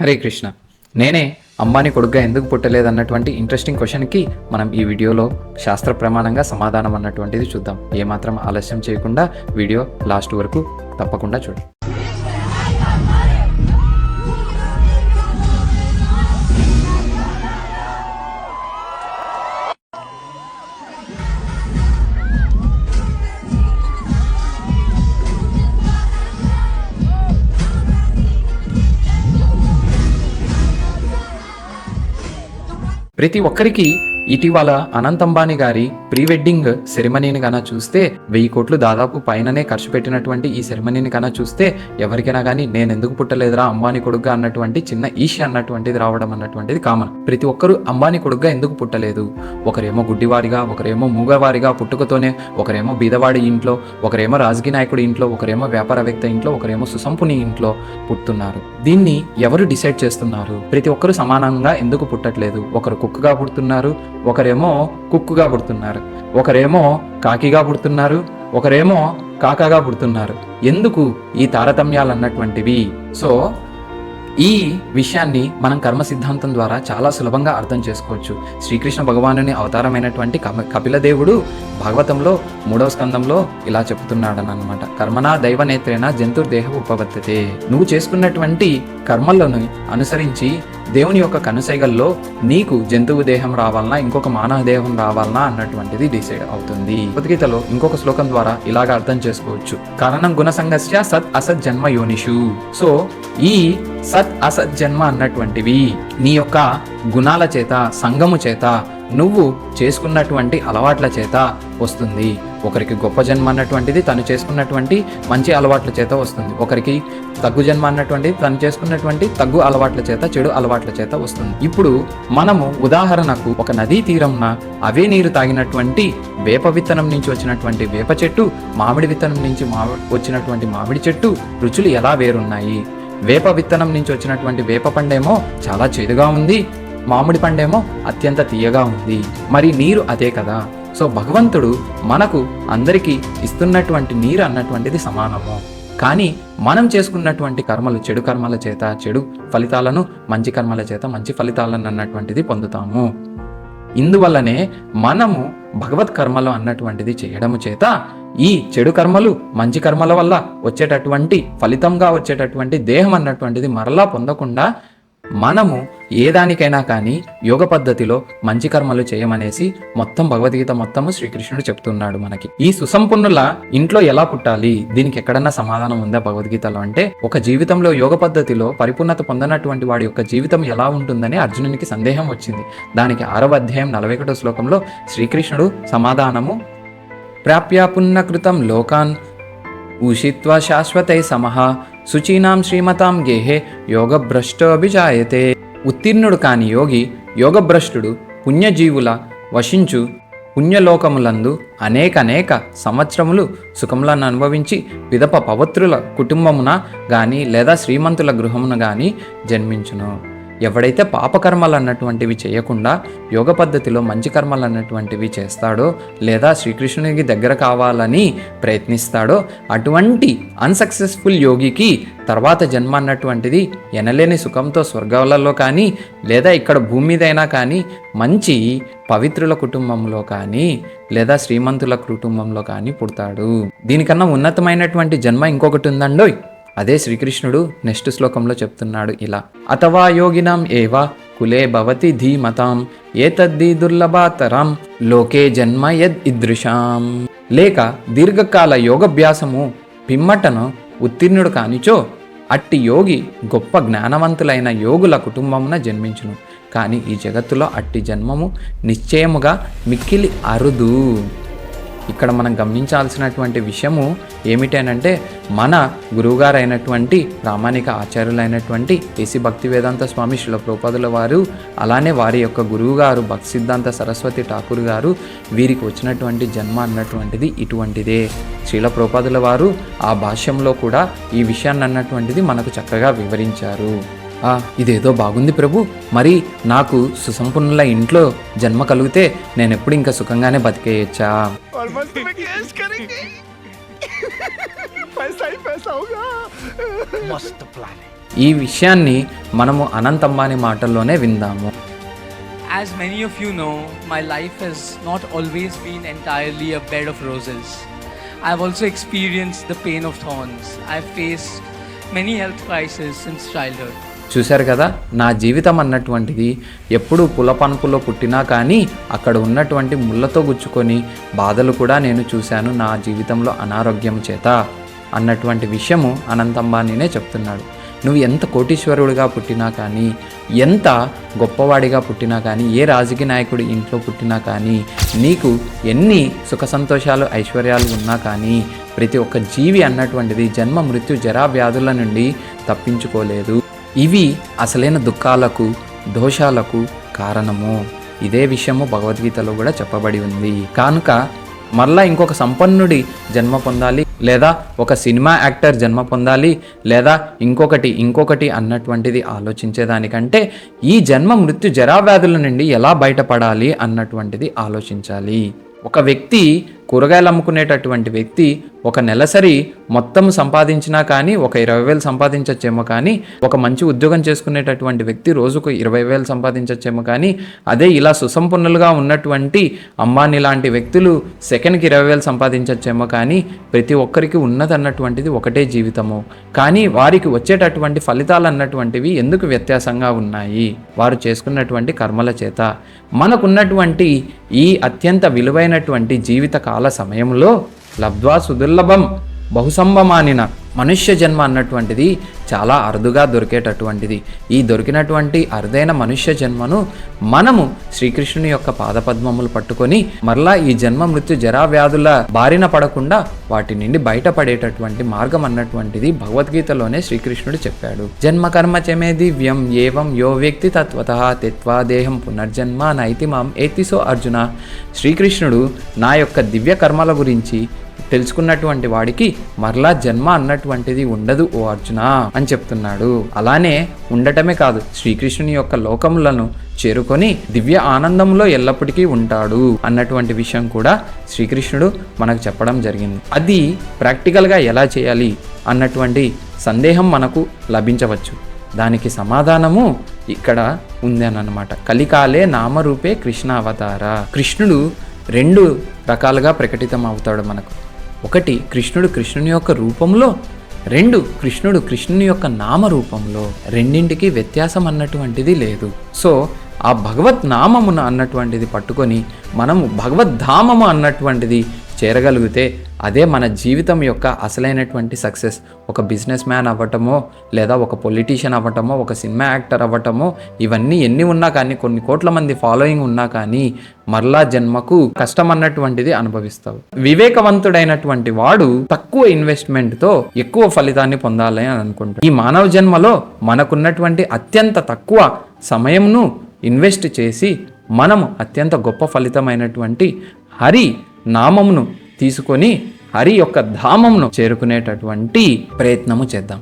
హరే కృష్ణ. నేనే అంబానీ కొడుగ్గా ఎందుకు పుట్టలేదు అన్నటువంటి ఇంట్రెస్టింగ్ క్వశ్చన్కి మనం ఈ వీడియోలో శాస్త్ర ప్రమాణంగా సమాధానం అన్నటువంటిది చూద్దాం. ఏమాత్రం ఆలస్యం చేయకుండా వీడియో లాస్ట్ వరకు తప్పకుండా చూడండి. ప్రతి ఒక్కరికి ఇటీవల అనంత్ అంబానీ గారి ప్రీ వెడ్డింగ్ సెరమనీని కన్నా చూస్తే వెయ్యి కోట్లు దాదాపు పైననే ఖర్చు పెట్టినటువంటి ఈ సెరమనీని కన్నా చూస్తే ఎవరికైనా కానీ నేను ఎందుకు పుట్టలేదురా అంబానీ కొడుగ్గా అన్నటువంటి చిన్న ఈష అన్నటువంటిది రావడం అన్నటువంటిది కామన్. ప్రతి ఒక్కరు అంబానీ కొడుగ్గా ఎందుకు పుట్టలేదు? ఒకరేమో గుడ్డివారిగా ఒకరేమో మూగవారిగా పుట్టుకతోనే ఒకరేమో బీదవాడి ఇంట్లో ఒకరేమో రాజకీయ నాయకుడి ఇంట్లో ఒకరేమో వ్యాపారవేత్త ఇంట్లో ఒకరేమో సుసంపుని ఇంట్లో పుట్టున్నారు. దీన్ని ఎవరు డిసైడ్ చేస్తున్నారు? ప్రతి ఒక్కరు సమానంగా ఎందుకు పుట్టట్లేదు? ఒకరు కుక్కగా పుడుతున్నారు ఒకరేమో కుక్కుగా పుడుతున్నారు ఒకరేమో కాకిగా పుడుతున్నారు ఒకరేమో కాకాగా పుడుతున్నారు. ఎందుకు ఈ తారతమ్యాలు అన్నటువంటివి సో ఈ విషయాన్ని మనం కర్మ సిద్ధాంతం ద్వారా చాలా సులభంగా అర్థం చేసుకోవచ్చు. శ్రీకృష్ణ భగవానుని అవతారమైనటువంటి కమ కపిలదేవుడు భాగవతంలో మూడవ స్కందంలో ఇలా చెప్తున్నాడని అనమాట కర్మనా దైవ నేత్రేణ జంతుర్దేహ ఉపబద్ధతే నువ్వు చేసుకున్నటువంటి కర్మలను అనుసరించి దేవుని యొక్క కనుసైగల్లో నీకు జంతువు దేహం రావాలనా ఇంకొక మానవ దేహం రావాలనా అన్నటువంటిది డిసైడ్ అవుతుంది. భగవద్గీతలో ఇంకొక శ్లోకం ద్వారా ఇలాగ అర్థం చేసుకోవచ్చు. కారణం గుణసంగస్య సత్ అసత్ జన్మ యోనిషు. సో ఈ సత్ అసత్ జన్మ అన్నటువంటివి నీ యొక్క గుణాల చేత సంగము చేత నువ్వు చేసుకున్నటువంటి అలవాట్ల చేత వస్తుంది. ఒకరికి గొప్ప జన్మ అన్నటువంటిది తను చేసుకున్నటువంటి మంచి అలవాట్ల చేత వస్తుంది. ఒకరికి తగ్గు జన్మ అన్నటువంటిది తను చేసుకున్నటువంటి తగ్గు అలవాట్ల చేత చెడు అలవాట్ల చేత వస్తుంది. ఇప్పుడు మనము ఉదాహరణకు ఒక నదీ తీరంన అవే నీరు తాగినటువంటి వేప విత్తనం నుంచి వచ్చినటువంటి వేప చెట్టు మామిడి విత్తనం నుంచి మామిడి వచ్చినటువంటి మామిడి చెట్టు రుచులు ఎలా వేరున్నాయి? వేప విత్తనం నుంచి వచ్చినటువంటి వేప పండేమో చాలా చేదుగా ఉంది. మామిడి పండేమో అత్యంత తీయగా ఉంది. మరి నీరు అదే కదా. సో భగవంతుడు మనకు అందరికీ ఇస్తున్నటువంటి నీరు అన్నటువంటిది సమానము కానీ మనం చేసుకున్నటువంటి కర్మలు చెడు కర్మల చేత చెడు ఫలితాలను మంచి కర్మల చేత మంచి ఫలితాలను అన్నటువంటిది పొందుతాము. ఇందువల్లనే మనము భగవత్ కర్మలు అన్నటువంటిది చేయడము చేత ఈ చెడు కర్మలు మంచి కర్మల వల్ల వచ్చేటటువంటి ఫలితంగా వచ్చేటటువంటి దేహం అన్నటువంటిది మరలా పొందకుండా మనము ఏ దానికైనా కానీ యోగ పద్ధతిలో మంచి కర్మలు చేయమనేసి మొత్తం భగవద్గీత మొత్తము శ్రీకృష్ణుడు చెప్తున్నాడు మనకి. ఈ సుసంపన్నుల ఇంట్లో ఎలా పుట్టాలి? దీనికి ఎక్కడన్నా సమాధానం ఉందా భగవద్గీతలో? అంటే ఒక జీవితంలో యోగ పద్ధతిలో పరిపూర్ణత పొందనటువంటి వాడి యొక్క జీవితం ఎలా ఉంటుందని అర్జునునికి సందేహం వచ్చింది. దానికి ఆరవ అధ్యాయం నలభై ఒకటో శ్లోకంలో శ్రీకృష్ణుడు సమాధానము ప్రాప్యాపున్నకృతం లోకాన్ ఉషిత్వ శాశ్వతై సమహ శుచీనాం శ్రీమతాం గేహే యోగభ్రష్టోభిజాయతే ఉత్తీర్ణుడు కాని యోగి యోగభ్రష్టుడు పుణ్యజీవుల వశించు పుణ్యలోకములందు అనేకనేక సంవత్సరములు సుఖములను అనుభవించి పిదప పవిత్రుల కుటుంబమున గాని లేదా శ్రీమంతుల గృహమున గాని జన్మించును. ఎవడైతే పాపకర్మలు అన్నటువంటివి చేయకుండా యోగ పద్ధతిలో మంచి కర్మలు అన్నటువంటివి చేస్తాడో లేదా శ్రీకృష్ణునికి దగ్గర కావాలని ప్రయత్నిస్తాడో అటువంటి అన్సక్సెస్ఫుల్ యోగికి తర్వాత జన్మ అన్నటువంటిది ఎనలేని సుఖంతో స్వర్గాలలో కానీ లేదా ఇక్కడ భూమి మీదైనా కానీ మంచి పవిత్రుల కుటుంబంలో కానీ లేదా శ్రీమంతుల కుటుంబంలో కానీ పుడతాడు. దీనికన్నా ఉన్నతమైనటువంటి జన్మ ఇంకొకటి ఉందండోయ్. అదే శ్రీకృష్ణుడు నెక్స్ట్ శ్లోకంలో చెప్తున్నాడు ఇలా. అథవా యోగినాం ఏవా? కులే భవతి ధీమతాం. ఏతద్ది దుర్లభాతరం. లోకే జన్మ యద్ ఇదృశాం. లేక దీర్ఘకాల యోగభ్యాసము పిమ్మటను ఉత్తీర్ణుడు కానిచో అట్టి యోగి గొప్ప జ్ఞానవంతులైన యోగుల కుటుంబమున జన్మించును. కానీ ఈ జగత్తులో అట్టి జన్మము నిశ్చయముగా మిక్కిలి అరుదు. ఇక్కడ మనం గమనించాల్సినటువంటి విషయము ఏమిటనంటే మన గురువుగారు అయినటువంటి ప్రామాణిక ఆచార్యులైనటువంటి ఏసీ భక్తి వేదాంత స్వామి శిల వారు అలానే వారి యొక్క గురువుగారు భక్తి సిద్ధాంత సరస్వతి ఠాకూర్ గారు వీరికి వచ్చినటువంటి జన్మ అన్నటువంటిది ఇటువంటిదే. శీల ప్రోపాదుల వారు ఆ భాష్యంలో కూడా ఈ విషయాన్ని అన్నటువంటిది మనకు చక్కగా వివరించారు. ఆ ఇదేదో బాగుంది ప్రభు మరి నాకు సుసంపన్నుల ఇంట్లో జన్మ కలిగితే నేనెప్పుడు ఇంకా సుఖంగానే బతికేయచ్చా ఈ విషయాన్ని మనము అనంతమ్మాని మాటల్లోనే విందాము As many of you know, my life has not always been entirely a bed of roses. I've also experienced the pain of thorns. I've faced many health crises since childhood. చూశారు కదా? నా జీవితం అన్నటువంటిది ఎప్పుడు పులపనుపులో పుట్టినా కానీ అక్కడ ఉన్నటువంటి ముళ్ళతో గుచ్చుకొని బాధలు కూడా నేను చూశాను నా జీవితంలో అనారోగ్యం చేత అన్నటువంటి విషయము అనంతంబానీనే చెప్తున్నాడు. నువ్వు ఎంత కోటీశ్వరుడిగా పుట్టినా కానీ ఎంత గొప్పవాడిగా పుట్టినా కానీ ఏ రాజకీయ నాయకుడి ఇంట్లో పుట్టినా కానీ నీకు ఎన్ని సుఖ సంతోషాలు ఐశ్వర్యాలు ఉన్నా కానీ ప్రతి ఒక్క జీవి అన్నటువంటిది జన్మ మృత్యు జరా వ్యాధుల నుండి తప్పించుకోలేదు. ఇవి అసలైన దుఃఖాలకు దోషాలకు కారణము. ఇదే విషయము భగవద్గీతలో కూడా చెప్పబడి ఉంది. కానుక మరలా ఇంకొక సంపన్నుడి జన్మ పొందాలి లేదా ఒక సినిమా యాక్టర్ జన్మ పొందాలి లేదా ఇంకొకటి ఇంకొకటి అన్నటువంటిది ఆలోచించేదానికంటే ఈ జన్మ మృత్యు జరావ్యాధుల నుండి ఎలా బయటపడాలి అన్నటువంటిది ఆలోచించాలి. ఒక వ్యక్తి కూరగాయలు అమ్ముకునేటటువంటి వ్యక్తి ఒక నెలసరి మొత్తం సంపాదించినా కానీ ఒక ఇరవై వేలు సంపాదించచ్చేమో కానీ ఒక మంచి ఉద్యోగం చేసుకునేటటువంటి వ్యక్తి రోజుకు ఇరవై వేలు సంపాదించచ్చేమో కానీ అదే ఇలా సుసంపన్నులుగా ఉన్నటువంటి అంబానీ లాంటి వ్యక్తులు సెకండ్కి ఇరవై వేలు సంపాదించచ్చేమో కానీ ప్రతి ఒక్కరికి ఉన్నదన్నటువంటిది ఒకటే జీవితము. కానీ వారికి వచ్చేటటువంటి ఫలితాలు అన్నటువంటివి ఎందుకు వ్యత్యాసంగా ఉన్నాయి? వారు చేసుకున్నటువంటి కర్మల చేత. మనకున్నటువంటి ఈ అత్యంత విలువైనటువంటి జీవిత కాల సమయంలో లబ్ధ్వా సుదుర్లభం బహుసంభమానిన మనుష్య జన్మ అన్నటువంటిది చాలా అరుదుగా దొరికేటటువంటిది. ఈ దొరికినటువంటి అరుదైన మనుష్య జన్మను మనము శ్రీకృష్ణుని యొక్క పాదపద్మములు పట్టుకొని మరలా ఈ జన్మ మృత్యు జరా వ్యాధుల బారిన పడకుండా వాటి నుండి బయటపడేటటువంటి మార్గం అన్నటువంటిది భగవద్గీతలోనే శ్రీకృష్ణుడు చెప్పాడు. జన్మ కర్మ చమే దివ్యం ఏవం యో వ్యక్తి తత్వత తెత్వా దేహం పునర్జన్మ నైతి మాం ఏతిసో అర్జున. శ్రీకృష్ణుడు నా యొక్క దివ్య కర్మల గురించి తెలుసుకున్నటువంటి వాడికి మరలా జన్మ అన్నటువంటిది ఉండదు ఓ అర్జున అని చెప్తున్నాడు. అలానే ఉండటమే కాదు శ్రీకృష్ణుని యొక్క లోకములను చేరుకొని దివ్య ఆనందంలో ఎల్లప్పటికీ ఉంటాడు అన్నటువంటి విషయం కూడా శ్రీకృష్ణుడు మనకు చెప్పడం జరిగింది. అది ప్రాక్టికల్గా ఎలా చేయాలి అన్నటువంటి సందేహం మనకు లభించవచ్చు. దానికి సమాధానము ఇక్కడ ఉంది అని అనమాట కలికాలే నామరూపే కృష్ణ అవతార కృష్ణుడు రెండు రకాలుగా ప్రకటితం అవుతాడు మనకు. ఒకటి కృష్ణుడు కృష్ణుని యొక్క రూపంలో రెండు కృష్ణుడు కృష్ణుని యొక్క నామ రూపంలో రెండింటికి వ్యత్యాసం అన్నటువంటిది లేదు. సో ఆ భగవత్ నామమున అన్నటువంటిది పట్టుకొని మనము భగవద్ధామము అన్నటువంటిది చేరగలిగితే అదే మన జీవితం యొక్క అసలైనటువంటి సక్సెస్ ఒక బిజినెస్ మ్యాన్ అవ్వటమో లేదా ఒక పొలిటీషియన్ అవ్వటమో ఒక సినిమా యాక్టర్ అవ్వటమో ఇవన్నీ ఎన్ని ఉన్నా కానీ కొన్ని కోట్ల మంది ఫాలోయింగ్ ఉన్నా కానీ మరలా జన్మకు కష్టం అన్నటువంటిది అనుభవిస్తావు. వివేకవంతుడైనటువంటి వాడు తక్కువ ఇన్వెస్ట్మెంట్తో ఎక్కువ ఫలితాన్ని పొందాలి అని అనుకుంటాడు. ఈ మానవ జన్మలో మనకున్నటువంటి అత్యంత తక్కువ సమయంను ఇన్వెస్ట్ చేసి మనము అత్యంత గొప్ప ఫలితమైనటువంటి హరి నామమును తీసుకొని హరి యొక్క ధామమును చేరుకునేటటువంటి ప్రయత్నము చేద్దాం.